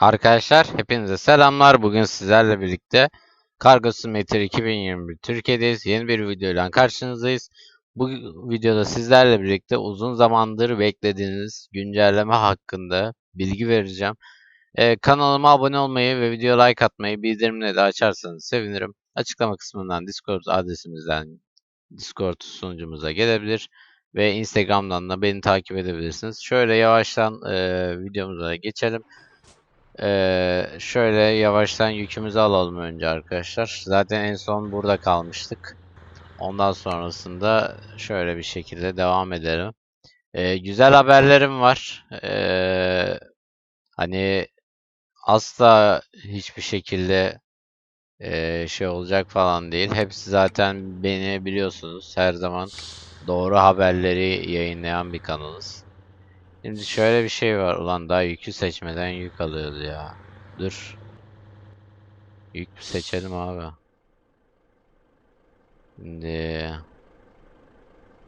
Arkadaşlar hepinize selamlar. Bugün sizlerle birlikte Kargo Simulator 2021 Türkiye'deyiz. Yeni bir videoyla karşınızdayız. Bu videoda sizlerle birlikte uzun zamandır beklediğiniz güncelleme hakkında bilgi vereceğim. Ee, kanalıma abone olmayı ve video like atmayı bildirimleri de açarsanız sevinirim. Açıklama kısmından Discord adresimizden Discord sunucumuza gelebilir ve Instagram'dan da beni takip edebilirsiniz. Şöyle yavaştan e, videomuza geçelim. Ee, şöyle yavaştan yükümüzü alalım önce arkadaşlar. Zaten en son burada kalmıştık. Ondan sonrasında şöyle bir şekilde devam edelim. Ee, güzel haberlerim var. Ee, hani asla hiçbir şekilde ee, şey olacak falan değil. Hepsi zaten beni biliyorsunuz. Her zaman doğru haberleri yayınlayan bir kanalız. Şimdi şöyle bir şey var. Ulan daha yükü seçmeden yük alıyordu ya. Dur. Yük seçelim abi. Şimdi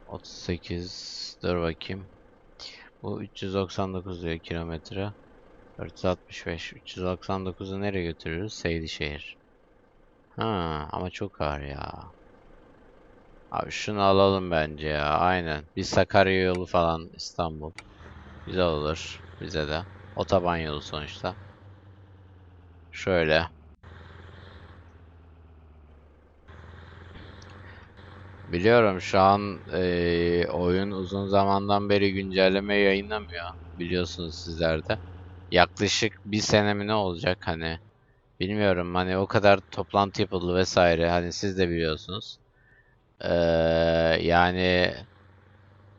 38 dur bakayım. Bu 399 diyor kilometre. 465 399'u nereye götürüyoruz? Seydişehir. Ha ama çok ağır ya. Abi şunu alalım bence ya. Aynen. Bir Sakarya yolu falan İstanbul. Güzel olur bize de. Otoban yolu sonuçta. Şöyle. Biliyorum şu an eee, oyun uzun zamandan beri güncelleme yayınlamıyor. Biliyorsunuz sizler de. Yaklaşık bir sene mi ne olacak hani. Bilmiyorum hani o kadar toplantı yapıldı vesaire. Hani siz de biliyorsunuz. Eee, yani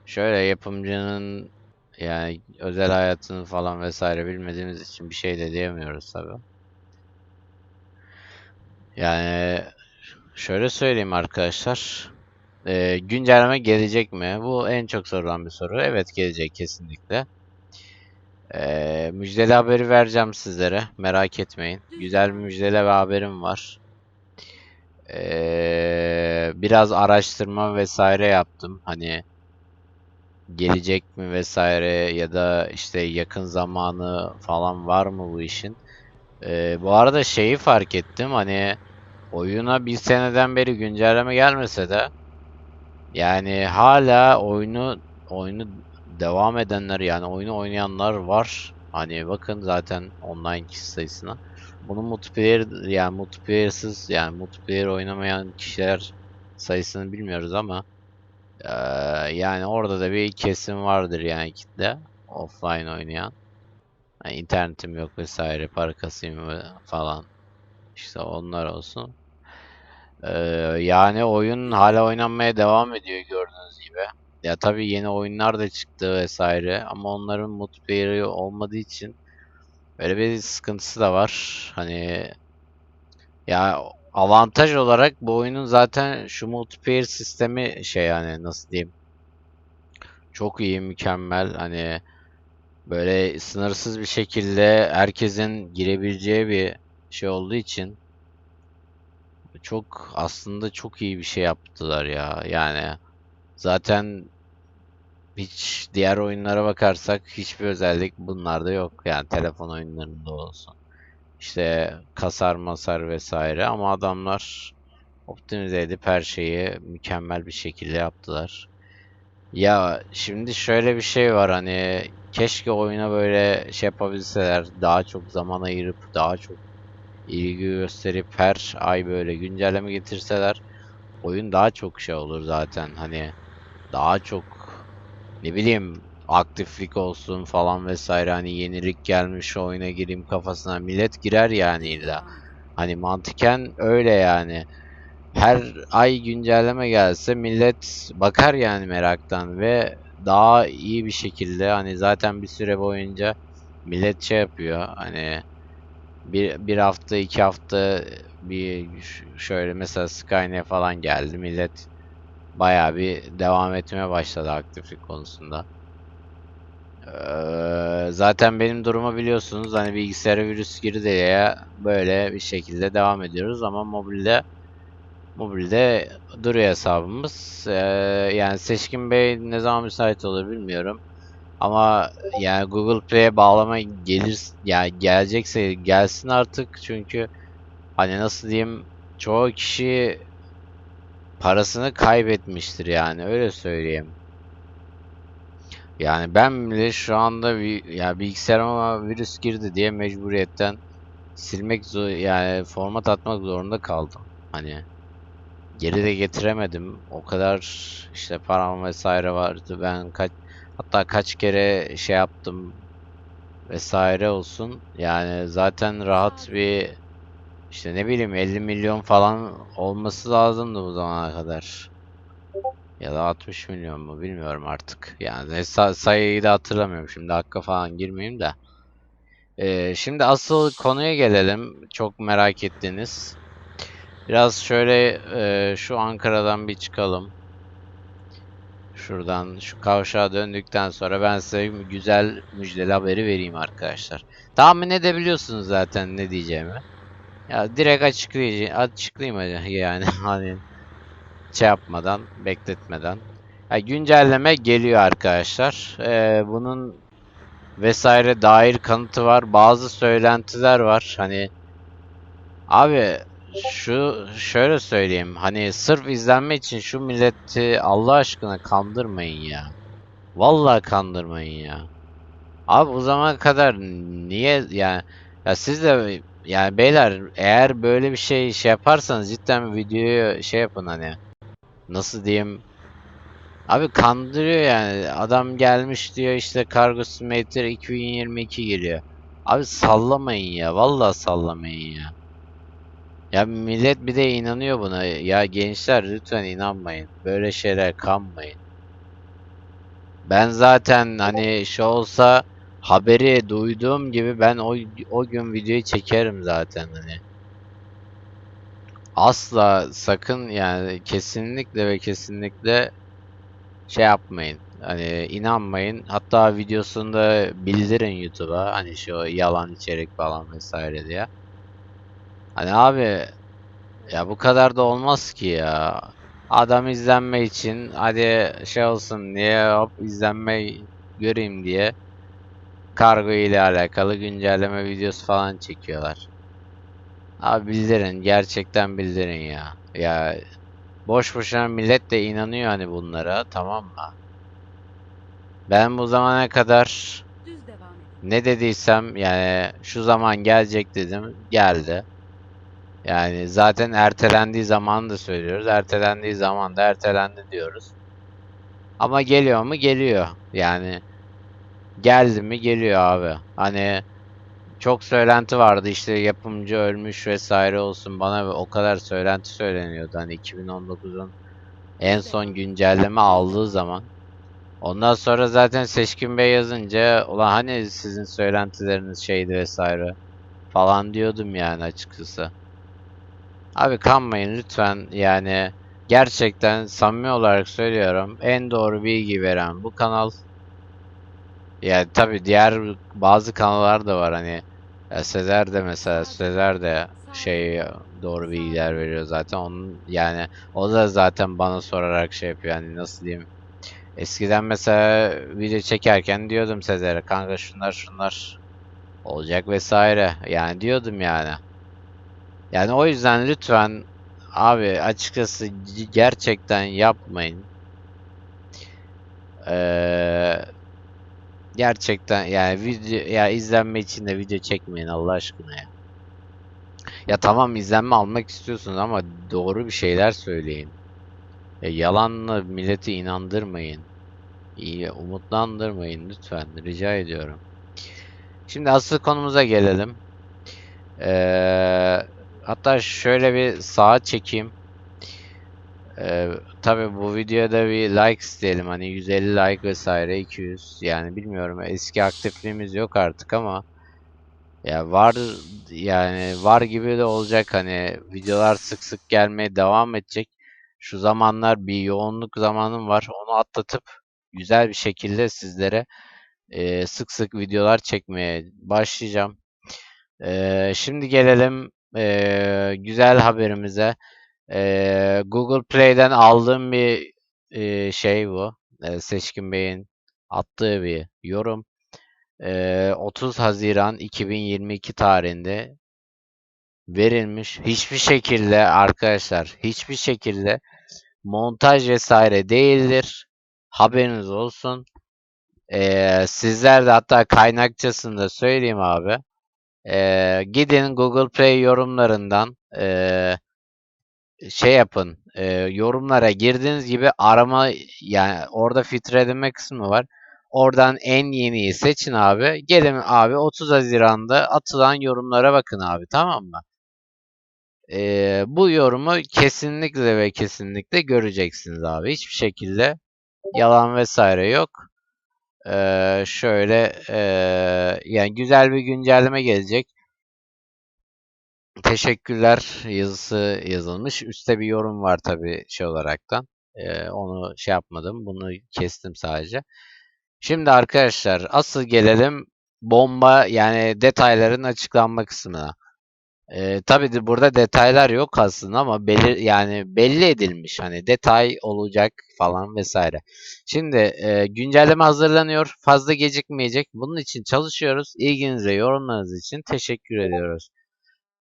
şöyle yapımcının yani özel hayatını falan vesaire bilmediğimiz için bir şey de diyemiyoruz tabii. Yani şöyle söyleyeyim arkadaşlar. Ee, güncelleme gelecek mi? Bu en çok sorulan bir soru. Evet gelecek kesinlikle. Ee, müjdeli haberi vereceğim sizlere. Merak etmeyin. Güzel bir müjdeli bir haberim var. Ee, biraz araştırma vesaire yaptım. Hani gelecek mi vesaire ya da işte yakın zamanı falan var mı bu işin? Ee, bu arada şeyi fark ettim hani oyuna bir seneden beri güncelleme gelmese de yani hala oyunu oyunu devam edenler yani oyunu oynayanlar var. Hani bakın zaten online kişi sayısına. Bunun multiplayer yani multiplayersız yani multiplayer oynamayan kişiler sayısını bilmiyoruz ama ee, yani orada da bir kesim vardır yani kitle offline oynayan. Yani internetim yok vesaire ve falan. İşte onlar olsun. Ee, yani oyun hala oynanmaya devam ediyor gibi. Ya tabii yeni oyunlar da çıktı vesaire ama onların multiplayer'ı olmadığı için böyle bir sıkıntısı da var. Hani ya avantaj olarak bu oyunun zaten şu multiplayer sistemi şey yani nasıl diyeyim? Çok iyi mükemmel. Hani böyle sınırsız bir şekilde herkesin girebileceği bir şey olduğu için çok aslında çok iyi bir şey yaptılar ya. Yani zaten hiç diğer oyunlara bakarsak hiçbir özellik bunlarda yok. Yani telefon oyunlarında olsun işte kasar masar vesaire. Ama adamlar optimize edip her şeyi mükemmel bir şekilde yaptılar. Ya şimdi şöyle bir şey var hani keşke oyuna böyle şey yapabilseler daha çok zaman ayırıp daha çok ilgi gösterip her ay böyle güncelleme getirseler oyun daha çok şey olur zaten. Hani daha çok ne bileyim aktiflik olsun falan vesaire hani yenilik gelmiş oyuna gireyim kafasına millet girer yani illa. Hani mantıken öyle yani. Her ay güncelleme gelse millet bakar yani meraktan ve daha iyi bir şekilde hani zaten bir süre boyunca millet şey yapıyor hani bir, bir hafta iki hafta bir şöyle mesela Skynet falan geldi millet bayağı bir devam etmeye başladı aktiflik konusunda. Ee, zaten benim durumu biliyorsunuz. Hani bilgisayara virüs girdi diye böyle bir şekilde devam ediyoruz ama mobilde mobilde duruyor hesabımız. Ee, yani Seçkin Bey ne zaman müsait olur bilmiyorum. Ama yani Google Play'e bağlama gelir yani gelecekse gelsin artık çünkü hani nasıl diyeyim çoğu kişi parasını kaybetmiştir yani öyle söyleyeyim. Yani ben bile şu anda bir ya bilgisayarıma virüs girdi diye mecburiyetten silmek zor yani format atmak zorunda kaldım. Hani geri de getiremedim. O kadar işte param vesaire vardı. Ben kaç hatta kaç kere şey yaptım vesaire olsun. Yani zaten rahat bir işte ne bileyim 50 milyon falan olması lazımdı bu zamana kadar. Ya da 60 milyon mu bilmiyorum artık. Yani sa- sayıyı da hatırlamıyorum şimdi hakka falan girmeyeyim de. Ee, şimdi asıl konuya gelelim. Çok merak ettiniz. Biraz şöyle e, şu Ankara'dan bir çıkalım. Şuradan şu kavşağa döndükten sonra ben size güzel müjdeli haberi vereyim arkadaşlar. Tahmin edebiliyorsunuz zaten ne diyeceğimi. Ya direkt açıklayayım hadi yani hani şey yapmadan, bekletmeden. Ya güncelleme geliyor arkadaşlar. Ee, bunun vesaire dair kanıtı var. Bazı söylentiler var. Hani abi şu şöyle söyleyeyim. Hani sırf izlenme için şu milleti Allah aşkına kandırmayın ya. Vallahi kandırmayın ya. Abi o zamana kadar niye yani ya siz de yani beyler eğer böyle bir şey şey yaparsanız cidden videoyu şey yapın hani nasıl diyeyim Abi kandırıyor yani. Adam gelmiş diyor işte Cargo Simulator 2022 geliyor. Abi sallamayın ya. Vallahi sallamayın ya. Ya millet bir de inanıyor buna. Ya gençler lütfen inanmayın. Böyle şeyler kanmayın. Ben zaten hani şu olsa haberi duyduğum gibi ben o, o gün videoyu çekerim zaten hani. Asla sakın yani kesinlikle ve kesinlikle şey yapmayın. Hani inanmayın. Hatta videosunda bildirin YouTube'a hani şu yalan içerik falan vesaire diye. Hani abi ya bu kadar da olmaz ki ya. Adam izlenme için hadi şey olsun diye hop izlenme göreyim diye kargo ile alakalı güncelleme videosu falan çekiyorlar. Abi bildirin gerçekten bildirin ya. Ya Boş boşuna millet de inanıyor hani bunlara tamam mı? Ben bu zamana kadar ne dediysem yani şu zaman gelecek dedim geldi. Yani zaten ertelendiği zaman da söylüyoruz. Ertelendiği zaman da ertelendi diyoruz. Ama geliyor mu? Geliyor. Yani geldi mi? Geliyor abi. Hani çok söylenti vardı işte yapımcı ölmüş vesaire olsun bana o kadar söylenti söyleniyordu hani 2019'un en son güncelleme aldığı zaman. Ondan sonra zaten Seçkin Bey yazınca ulan hani sizin söylentileriniz şeydi vesaire falan diyordum yani açıkçası. Abi kanmayın lütfen yani gerçekten samimi olarak söylüyorum en doğru bilgi veren bu kanal. Yani tabi diğer bazı kanallar da var hani Sezer de mesela Sezer de şey doğru bilgiler veriyor zaten. Onun yani o da zaten bana sorarak şey yapıyor yani nasıl diyeyim? Eskiden mesela video çekerken diyordum Sezer'e kanka şunlar şunlar olacak vesaire. Yani diyordum yani. Yani o yüzden lütfen abi açıkçası gerçekten yapmayın. Eee Gerçekten yani video ya izlenme için de video çekmeyin Allah aşkına ya. Ya tamam izlenme almak istiyorsunuz ama doğru bir şeyler söyleyin. Ya yalanla milleti inandırmayın. İyi, umutlandırmayın lütfen rica ediyorum. Şimdi asıl konumuza gelelim. Ee, hatta şöyle bir sağa çekeyim. Ee, tabii bu videoda bir like isteyelim hani 150 like vesaire 200 yani bilmiyorum eski aktifliğimiz yok artık ama ya var yani var gibi de olacak hani videolar sık sık gelmeye devam edecek. Şu zamanlar bir yoğunluk zamanım var onu atlatıp güzel bir şekilde sizlere e, sık sık videolar çekmeye başlayacağım. E, şimdi gelelim e, güzel haberimize. E, Google Play'den aldığım bir e, şey bu. E, Seçkin Bey'in attığı bir yorum. E, 30 Haziran 2022 tarihinde verilmiş. Hiçbir şekilde arkadaşlar, hiçbir şekilde montaj vesaire değildir. Haberiniz olsun. Ee, sizler de hatta kaynakçasını da söyleyeyim abi. Ee, gidin Google Play yorumlarından ee, şey yapın. ee, yorumlara girdiğiniz gibi arama yani orada filtreleme kısmı var. Oradan en yeniyi seçin abi. Gelin abi 30 Haziran'da atılan yorumlara bakın abi tamam mı? Ee, bu yorumu kesinlikle ve kesinlikle göreceksiniz abi. Hiçbir şekilde yalan vesaire yok. Ee, şöyle ee, yani güzel bir güncelleme gelecek. Teşekkürler yazısı yazılmış. Üste bir yorum var tabii şey olaraktan. Ee, onu şey yapmadım. Bunu kestim sadece. Şimdi arkadaşlar asıl gelelim bomba yani detayların açıklanma kısmına. Ee, tabii de burada detaylar yok aslında ama belir yani belli edilmiş hani detay olacak falan vesaire. Şimdi e, güncelleme hazırlanıyor. Fazla gecikmeyecek. Bunun için çalışıyoruz. İlginize, yorumlarınız için teşekkür ediyoruz.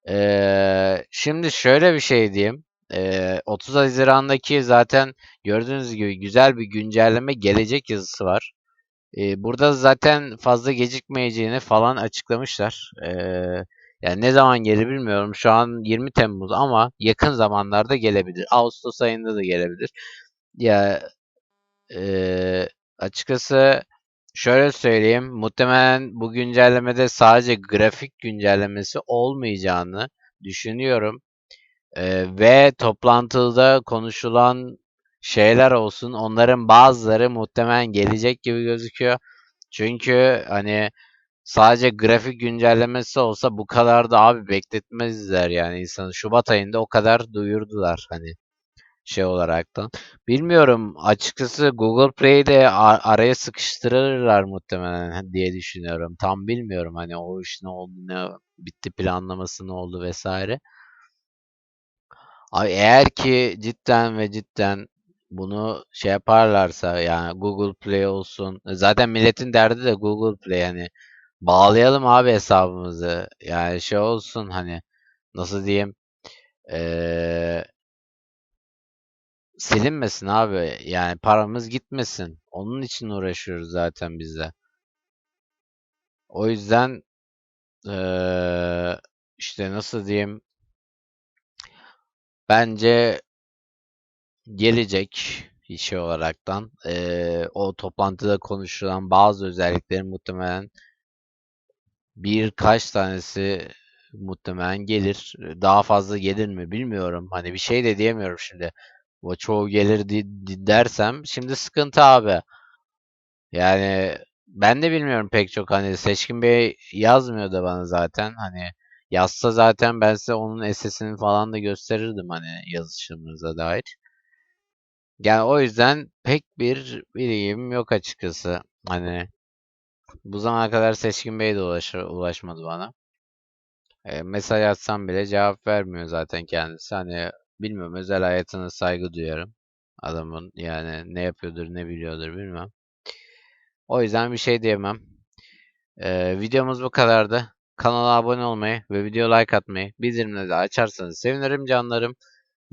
Ee, şimdi şöyle bir şey diyeyim. Ee, 30 Haziran'daki zaten gördüğünüz gibi güzel bir güncelleme gelecek yazısı var. Ee, burada zaten fazla gecikmeyeceğini falan açıklamışlar. Ee, yani ne zaman gelir bilmiyorum. Şu an 20 Temmuz ama yakın zamanlarda gelebilir. Ağustos ayında da gelebilir. Ya e, açıkçası şöyle söyleyeyim. Muhtemelen bu güncellemede sadece grafik güncellemesi olmayacağını düşünüyorum. E, ve toplantıda konuşulan şeyler olsun. Onların bazıları muhtemelen gelecek gibi gözüküyor. Çünkü hani sadece grafik güncellemesi olsa bu kadar da abi bekletmezler yani insanı. Şubat ayında o kadar duyurdular hani şey olaraktan. Bilmiyorum açıkçası Google Play'de ar- araya sıkıştırırlar muhtemelen diye düşünüyorum. Tam bilmiyorum hani o iş ne oldu ne bitti planlaması ne oldu vesaire. Abi eğer ki cidden ve cidden bunu şey yaparlarsa yani Google Play olsun. Zaten milletin derdi de Google Play yani bağlayalım abi hesabımızı. Yani şey olsun hani nasıl diyeyim eee, silinmesin abi. Yani paramız gitmesin. Onun için uğraşıyoruz zaten biz de. O yüzden eee, işte nasıl diyeyim bence gelecek işi olaraktan eee, o toplantıda konuşulan bazı özelliklerin muhtemelen birkaç tanesi muhtemelen gelir. Daha fazla gelir mi bilmiyorum. Hani bir şey de diyemiyorum şimdi. O çoğu gelir dersem şimdi sıkıntı abi. Yani ben de bilmiyorum pek çok hani Seçkin Bey yazmıyor da bana zaten hani yazsa zaten ben size onun SS'ini falan da gösterirdim hani yazışımıza dair. Yani o yüzden pek bir bilgim yok açıkçası. Hani bu zamana kadar Seçkin Bey de ulaş ulaşmadı bana. E, mesaj atsam bile cevap vermiyor zaten kendisi. Hani bilmiyorum özel hayatına saygı duyarım. Adamın yani ne yapıyordur ne biliyordur bilmem. O yüzden bir şey diyemem. Ee, videomuz bu kadardı. Kanala abone olmayı ve video like atmayı, bildirimleri açarsanız sevinirim canlarım.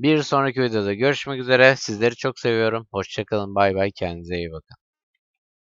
Bir sonraki videoda görüşmek üzere. Sizleri çok seviyorum. Hoşçakalın. Bay bay. Kendinize iyi bakın.